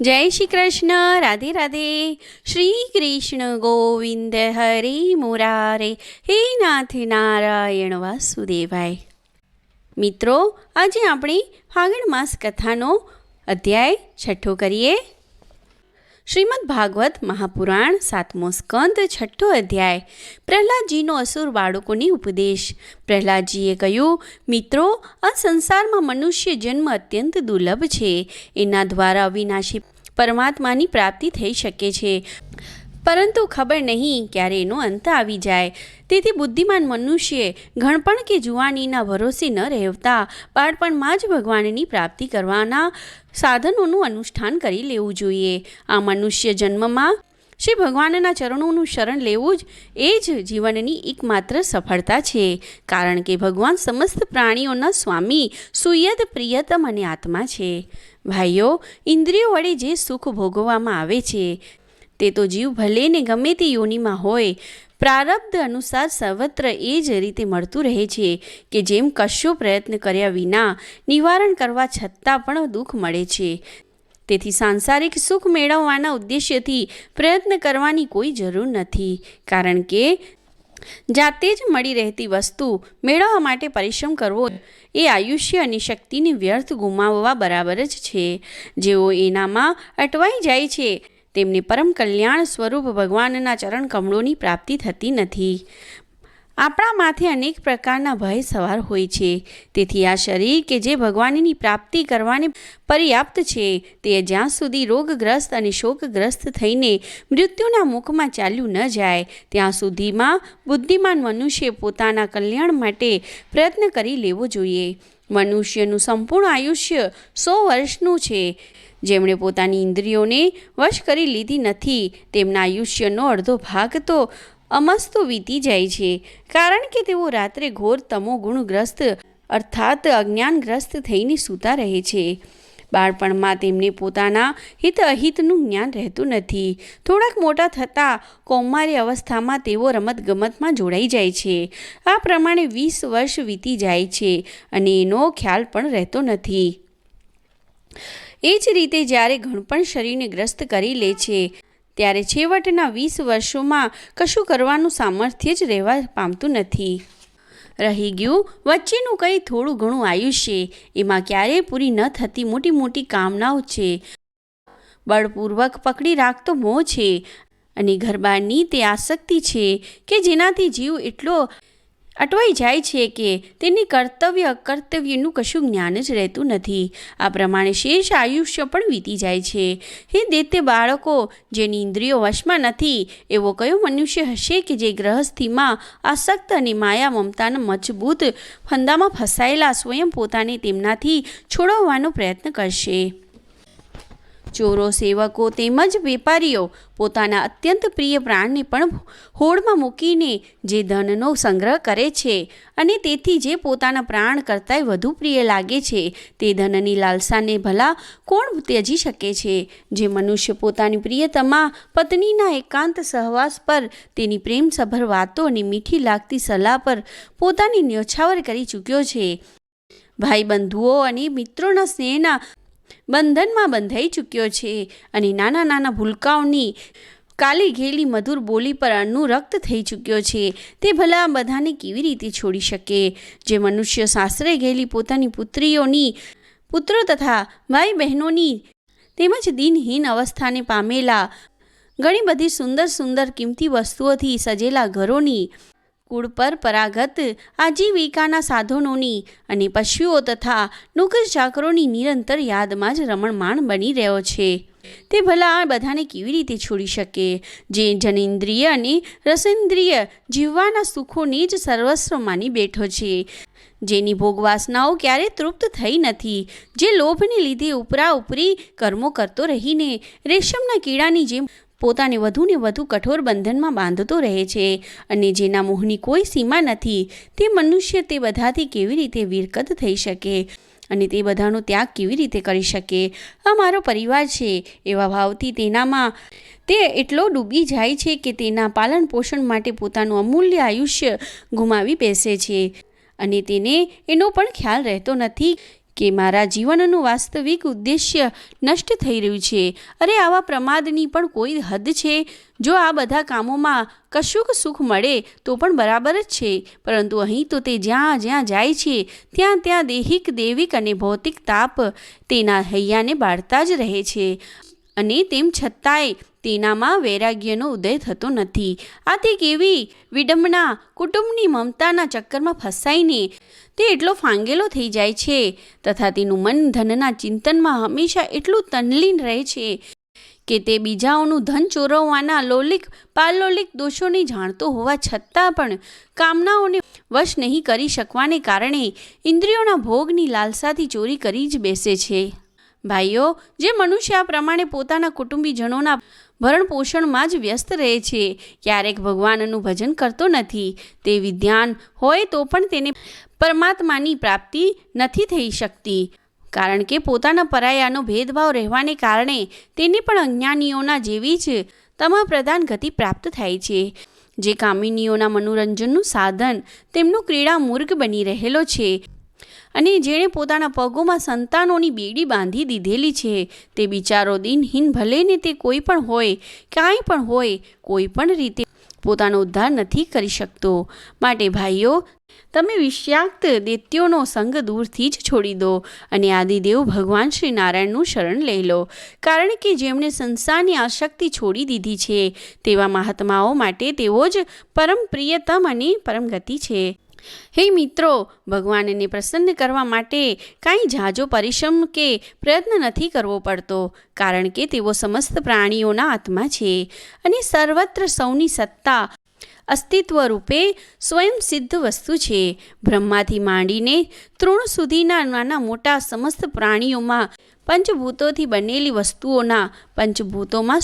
જય શ્રી કૃષ્ણ, રાધે રાધે. શ્રી કૃષ્ણ ગોવિંદ હરે મુરારે. હે નાથ નારાયણ વાસુદેવાય. મિત્રો, આજે આપણે ફાગણ માસ કથાનો અધ્યાય છઠ્ઠો કરીએ. શ્રીમદ ભાગવત મહાપુરાણ સાતમો સ્કંદ છઠ્ઠો અધ્યાય. પ્રહલાદજીનો અસુર બાળકોની ઉપદેશ. પ્રહલાદજીએ કહ્યું, મિત્રો, આ સંસારમાં મનુષ્ય જન્મ અત્યંત દુર્લભ છે. એના દ્વારા અવિનાશી પરમાત્માની પ્રાપ્તિ થઈ શકે છે. પરંતુ ખબર નહીં ક્યારે એનો અંત આવી જાય. તેથી બુદ્ધિમાન મનુષ્યે ઘણપણ કે જુવાનીના ભરોસે ન રહેતા બાળપણમાં જ ભગવાનની પ્રાપ્તિ કરવાના સાધનોનું અનુષ્ઠાન કરી લેવું જોઈએ. આ મનુષ્ય જન્મમાં શ્રી ભગવાનના ચરણોનું શરણ લેવું જ એ જ જીવનની એકમાત્ર સફળતા છે. કારણ કે ભગવાન સમસ્ત પ્રાણીઓના સ્વામી, સુયદ, પ્રિયતમ અને આત્મા છે. ભાઈઓ, ઇન્દ્રિયો વડે જે સુખ ભોગવવામાં આવે છે તે તો જીવ ભલે ને ગમે તે યોનિમાં હોય, પ્રારબ્ધ અનુસાર સર્વત્ર એ જ રીતે મળતું રહે છે કે જેમ કશો પ્રયત્ન કર્યા વિના નિવારણ કરવા છતાં પણ દુઃખ મળે છે. તેથી સાંસારિક સુખ મેળવવાના ઉદ્દેશ્યથી પ્રયત્ન કરવાની કોઈ જરૂર નથી, કારણ કે જાતે જ મળી રહેતી વસ્તુ મેળવવા માટે પરિશ્રમ કરવો એ આયુષ્ય અને શક્તિની વ્યર્થ ગુમાવવા બરાબર જ છે. જેઓ એનામાં અટવાઈ જાય છે તેમને પરમ કલ્યાણ સ્વરૂપ ભગવાનના ચરણ કમળોની પ્રાપ્તિ થતી નથી. આપણા માથે અનેક પ્રકારના ભય સવાર હોય છે. તેથી આ શરીર કે જે ભગવાનની પ્રાપ્તિ કરવાને પર્યાપ્ત છે, તે જ્યાં સુધી રોગગ્રસ્ત અને શોકગ્રસ્ત થઈને મૃત્યુના મુખમાં ચાલ્યું ન જાય, ત્યાં સુધીમાં બુદ્ધિમાન મનુષ્ય પોતાના કલ્યાણ માટે પ્રયત્ન કરી લેવો જોઈએ. મનુષ્યનું સંપૂર્ણ આયુષ્ય સો વર્ષનું છે. જેમણે પોતાની ઇન્દ્રિયોને વશ કરી લીધી નથી, તેમના આયુષ્યનો અડધો ભાગ તો અમસ્તો વીતી જાય છે. કારણ કે તેઓ રાત્રે ઘોર તમો ગુણગ્રસ્ત, અર્થાત અજ્ઞાનગ્રસ્ત થઈને સૂતા રહે છે. બાળપણમાં તેમને પોતાના હિત અહિતનું જ્ઞાન રહેતું નથી. થોડાક મોટા થતાં કૌમારી અવસ્થામાં તેઓ રમતગમતમાં જોડાઈ જાય છે. આ પ્રમાણે વીસ વર્ષ વીતી જાય છે અને એનો ખ્યાલ પણ રહેતો નથી. એ જ રીતે જ્યારે ઘણપણ શરીરને ગ્રસ્ત કરી લે છે, ત્યારે છેવટના વીસ વર્ષોમાં કશું કરવાનું સામર્થ્ય જ રહેવા પામતું નથી. રહી ગયું. વચ્ચેનું કંઈ થોડું ઘણું આયુષ્ય એમાં ક્યારેય પૂરી ન થતી મોટી મોટી કામનાઓ છે. બળપૂર્વક પકડી રાખતો મોહ છે. અને ઘરબારની તે આસક્તિ છે કે જેનાથી જીવ એટલો અટવાઈ જાય છે કે તેની કર્તવ્ય અકર્તવ્યનું કશું જ્ઞાન જ રહેતું નથી. આ પ્રમાણે શેષ આયુષ્ય પણ વીતી જાય છે. હે દેતે બાળકો, જેની ઇન્દ્રિયો વશમાં નથી, એવો કયો મનુષ્ય હશે કે જે ગ્રહસ્થિમાં આસક્ત અને માયા મમતાના મજબૂત ફંદામાં ફસાયેલા સ્વયં પોતાને તેમનાથી છોડવવાનો પ્રયત્ન કરશે? ચોરો સેવકો તેમજ વેપારીઓ પોતાના અત્યંત પ્રિય પ્રાણને પણ હોડમાં મૂકીને જે ધનનો સંગ્રહ કરે છે અને તેથી જે પોતાના પ્રાણ કરતાંય વધુ પ્રિય લાગે છે, તે ધનની લાલસાને ભલા કોણ ત્યજી શકે છે? જે મનુષ્ય પોતાની પ્રિયતમા પત્નીના એકાંત સહવાસ પર તેની પ્રેમસભર વાતો અને મીઠી લાગતી સલાહ પર પોતાની ન્યોછાવર કરી ચૂક્યો છે. ભાઈ બંધુઓ અને મિત્રોના સ્નેહના બંધનમાં બંધાઈ ચૂક્યો છે અને નાના નાના ભૂલકાઓની કાલી ઘેલી મધુર બોલી પર અનુરક્ત થઈ ચૂક્યો છે. તે ભલા બધાને કેવી રીતે છોડી શકે? જે મનુષ્ય સાસરે ગયેલી પોતાની પુત્રીઓની પુત્રો તથા ભાઈ બહેનોની તેમજ દિનહીન અવસ્થાને પામેલા ઘણી બધી સુંદર સુંદર કિંમતી વસ્તુઓથી સજેલા ઘરોની કુળ પર પરાગત આજીવિકાના સાધનોની અને પશુઓ તથા નોકર ચાકરોની નિરંતર યાદમાં જ રમણમાણ બની રહ્યો છે. તે ભલા આ બધાને કેવી રીતે છોડી શકે? જે જનેન્દ્રિય અને રસેન્દ્રિય જીવવાના સુખોને જ સર્વસ્વ માની બેઠો છે. જેની ભોગવાસનાઓ ક્યારે તૃપ્ત થઈ નથી. જે લોભને લીધે ઉપરા ઉપરી કર્મો કરતો રહીને રેશમના કીડાની જેમ પોતાને વધુને વધુ કઠોર બંધનમાં બાંધતો રહે છે અને જેના મોહની કોઈ સીમા નથી, તે મનુષ્ય તે બધાથી કેવી રીતે વિરકત થઈ શકે અને તે બધાનો ત્યાગ કેવી રીતે કરી શકે? આ મારો પરિવાર છે, એવા ભાવથી તેનામાં તે એટલો ડૂબી જાય છે કે તેના પાલન પોષણ માટે પોતાનું અમૂલ્ય આયુષ્ય ગુમાવી બેસે છે અને તેને એનો પણ ખ્યાલ રહેતો નથી કે મારા જીવનનું વાસ્તવિક ઉદ્દેશ્ય નષ્ટ થઈ રહ્યું છે. અરે, આવા પ્રમાદની પણ કોઈ હદ છે? જો આ બધા કામોમાં કશુંક સુખ મળે, તો પણ બરાબર જ છે. પરંતુ અહીં તો તે જ્યાં જ્યાં જાય છે, ત્યાં ત્યાં દેહિક, દૈવિક અને ભૌતિક તાપ તેના હૈયાને બાળતા જ રહે છે. અને તેમ છતાંય તેનામાં વૈરાગ્યનો ઉદય થતો નથી. આ તે કેવી વિડંબના કુટુંબની મમતાના ચક્કરમાં ફસાઈને તે એટલો ફાંગેલો થઈ જાય છે. તથા તેનું મન ધનના ચિંતનમાં હંમેશા એટલું તનલીન રહે છે કે તે બીજાઓનું ધન ચોરવવાના લોલિક, પાલોલિક દોષોને જાણતો હોવા છતાં પણ કામનાઓને વશ નહીં કરી શકવાને કારણે ઇન્દ્રિયોના ભોગની લાલસાથી ચોરી કરી જ બેસે છે. ભાઈઓ, જે મનુષ્ય આ પ્રમાણે પોતાના કુટુંબીજનોના ભરણ પોષણમાં જ વ્યસ્ત રહે છે. ક્યારેક ભગવાનનું ભજન કરતો નથી. તે વિદ્યાન હોય તો પણ તેને પરમાત્માની પ્રાપ્તિ નથી થઈ શકતી. કારણ કે પોતાના પરાયાનો ભેદભાવ રહેવાને કારણે તેને પણ અજ્ઞાનીઓના જેવી જ તમામ પ્રધાન ગતિ પ્રાપ્ત થાય છે. જે કામિનીઓના મનોરંજનનું સાધન તેમનો ક્રીડા મૂર્ગ બની રહેલો છે. અને જેણે પોતાના પગોમાં સંતાનોની બેડી બાંધી દીધેલી છે, તે બિચારો દિનહીન ભલે ને તે કોઈ પણ હોય, કાંઈ પણ હોય, કોઈ પણ રીતે પોતાનો ઉદ્ધાર નથી કરી શકતો. માટે ભાઈઓ, તમે વિષયાક્ત દૈત્યોનો સંગ દૂરથી જ છોડી દો અને આદિદેવ ભગવાન શ્રી નારાયણનું શરણ લઈ લો. કારણ કે જેમણે સંસારની આશક્તિ છોડી દીધી છે, તેવા મહાત્માઓ માટે તેઓ જ પરમ પ્રિયતમ અને પરમ ગતિ છે. હે મિત્રો, ભગવાનને પ્રસન્ન કરવા માટે કાંઈ ઝાઝો પરિશ્રમ કે પ્રયત્ન નથી કરવો પડતો, કારણ કે તેઓ સમસ્ત પ્રાણીઓના આત્મા છે અને સર્વત્ર સૌની સત્તા અસ્તિત્વ રૂપે સ્વયં સિદ્ધ વસ્તુ છે. બ્રહ્માથી માંડીને તૃણ સુધીના નાના મોટા સમસ્ત પ્રાણીઓમાં પંચભૂતોથી બનેલી વસ્તુઓના પંચભૂતોમાં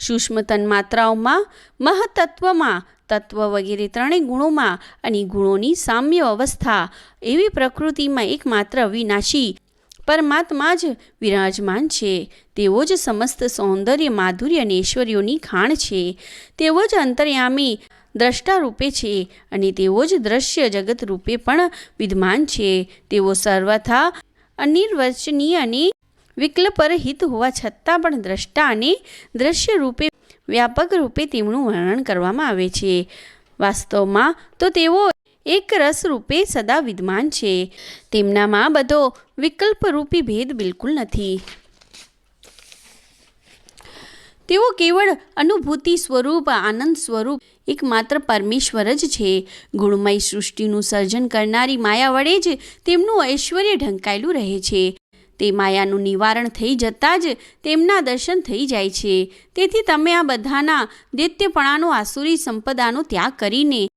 સૂક્ષ્મ તન્માત્રાઓમાં મહતત્વમાં તત્વ વગેરે ત્રણેય ગુણોમાં અને ગુણોની સામ્ય અવસ્થા એવી પ્રકૃતિમાં એકમાત્ર અવિનાશી પરમાત્મા જ વિરાજમાન છે. તેઓ જ સમસ્ત સૌંદર્ય, માધુર્ય અને ઐશ્વર્યોની ખાણ છે. તેઓ જ અંતર્યામી દ્રષ્ટા રૂપે છે અને તેઓ જ દ્રશ્ય જગત રૂપે પણ વિદ્યમાન છે. તેઓ સર્વથા અનિર્વચનીય અને વિકલ્પરહિત હોવા છતાં પણ દ્રષ્ટા અને દ્રશ્ય રૂપે વ્યાપક રૂપે તેમનું વર્ણન કરવામાં આવે છે. વાસ્તવમાં તો તેઓ એક રસ રૂપે સદા વિદ્યમાન છે. તેમનામાં બધો વિકલ્પરૂપી ભેદ બિલકુલ નથી. તેઓ કેવળ અનુભૂતિ સ્વરૂપ, આનંદ સ્વરૂપ, એકમાત્ર પરમેશ્વર જ છે. ગુણમય સૃષ્ટિનું સર્જન કરનારી માયા વડે જ તેમનું ઐશ્વર્ય ઢંકાયેલું રહે છે. તે માયાનું નિવારણ થઈ જતાં જ તેમના દર્શન થઈ જાય છે. તેથી તમે આ બધાના દૈત્યપણાનો આસુરી સંપદાનો ત્યાગ કરીને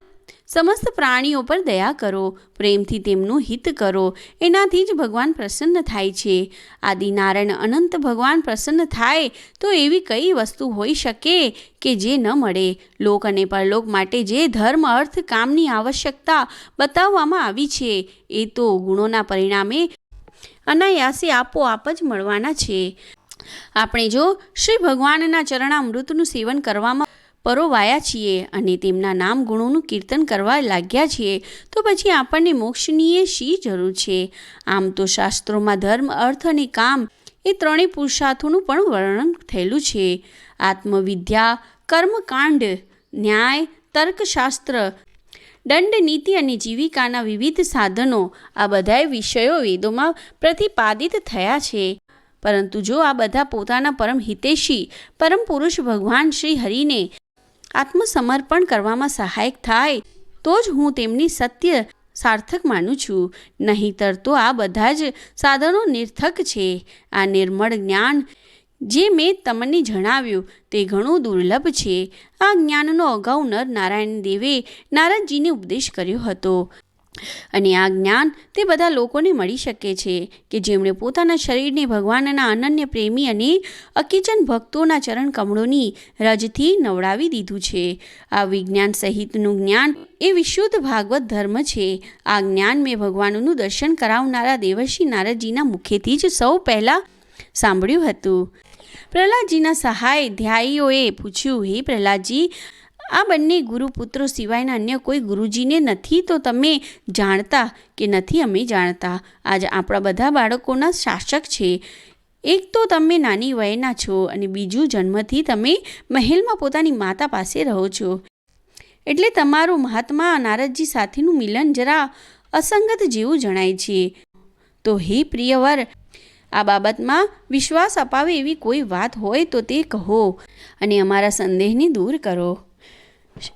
સમસ્ત પ્રાણીઓ પર દયા કરો, પ્રેમથી તેમનું હિત કરો. એનાથી જ ભગવાન પ્રસન્ન થાય છે. આદિનારાયણ અનંત ભગવાન પ્રસન્ન થાય તો એવી કઈ વસ્તુ હોઈ શકે કે જે ન મળે? લોક અને પરલોક માટે જે ધર્મ, અર્થ, કામની આવશ્યકતા બતાવવામાં આવી છે, એ તો ગુણોના પરિણામે અનાયાસે આપોઆપ જ મળવાના છે. આપણે જો શ્રી ભગવાનના ચરણામૃતનું સેવન કરવામાં પરોવાયા છીએ અને તેમના નામ ગુણોનું કીર્તન કરવા લાગ્યા છીએ, તો પછી આપણને મોક્ષની શી જરૂર છે? આમ તો શાસ્ત્રોમાં ધર્મ, અર્થ અને કામ એ ત્રણેય પુરુષાર્થોનું પણ વર્ણન થયેલું છે. આત્મવિદ્યા, કર્મકાંડ, ન્યાય, તર્કશાસ્ત્ર દંડ, નીતિ અને જીવિકાના વિવિધ સાધનો આ બધાય વિષયો વેદોમાં પ્રતિપાદિત થયા છે. પરંતુ જો આ બધા પોતાના પરમ હિતેશી, પરમ પુરુષ ભગવાન શ્રી હરિને આત્મસમર્પણ કરવામાં સહાયક થાય, તો જ હું તેમની સત્ય સાર્થક માનું છું. નહીંતર તો આ બધા જ સાધનો નિર્થક છે. આ નિર્મળ જ્ઞાન જે મેં તમને જણાવ્યું તે ઘણું દુર્લભ છે. આ જ્ઞાનનો અગાઉ નર નારાયણ દેવે નારદજીને ઉપદેશ કર્યો હતો. અને આ જ્ઞાન તે બધા લોકોને મળી શકે છે કે જેમણે પોતાના શરીરને ભગવાનના અનન્ય પ્રેમી અને અકિચન ભક્તોના ચરણ કમળોની રજથી નવડાવી દીધું છે. આ વિજ્ઞાન સહિતનું જ્ઞાન એ વિશુદ્ધ ભાગવત ધર્મ છે. આ જ્ઞાન મેં ભગવાનનું દર્શન કરાવનારા દેવર્ષિ નારદજીના મુખેથી જ સૌ પહેલાં સાંભળ્યું હતું. પ્રહલાદજીના સહાય ધ્યાયીઓએ પૂછ્યું, હે પ્રહલાદજી, આ બંને ગુરુપુત્રો સિવાયના અન્ય કોઈ ગુરુજીને નથી તો તમે જાણતા કે નથી અમે જાણતા? આજ આપણા બધા બાળકોના શાસક છે. એક તો તમે નાની વયના છો અને બીજું જન્મથી તમે મહેલમાં પોતાની માતા પાસે રહો છો. એટલે તમારું મહાત્મા નારદજી સાથેનું મિલન જરા અસંગત જેવું જણાય છે. તો હે પ્રિયવર આ બાબતમાં વિશ્વાસ અપાવે એવી કોઈ વાત હોય તો તે કહો અને અમારા સંદેહને દૂર કરો.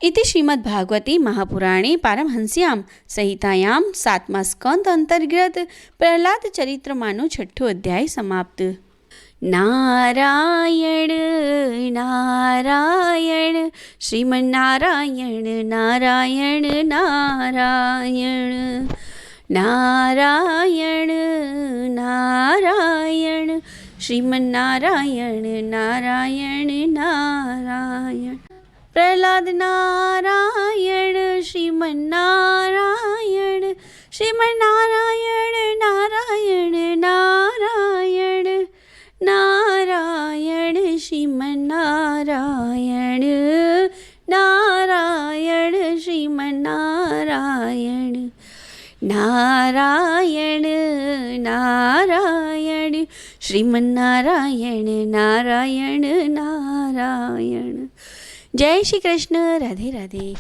ઇતિ શ્રીમદ ભાગવતી મહાપુરાણે પારમહંસ્યામ સહિતાયામ સાતમા સ્કંદ અંતર્ગત પ્રહલાદ ચરિત્રમાંનો છઠ્ઠો અધ્યાય સમાપ્ત. નારાયણ નારાયણ શ્રીમન નારાયણ નારાયણ નારાયણ. નારાયણ નારાયણ શ્રીમન નારાયણ નારાયણ પ્રહલાદ નારાયણ શ્રીમન્નારાયણ શ્રીમન્નારાયણ નારાયણ નારાયણ શ્રીમન્નારાયણ નારાયણ નારાયણ જય શ્રી કૃષ્ણ રાધે રાધે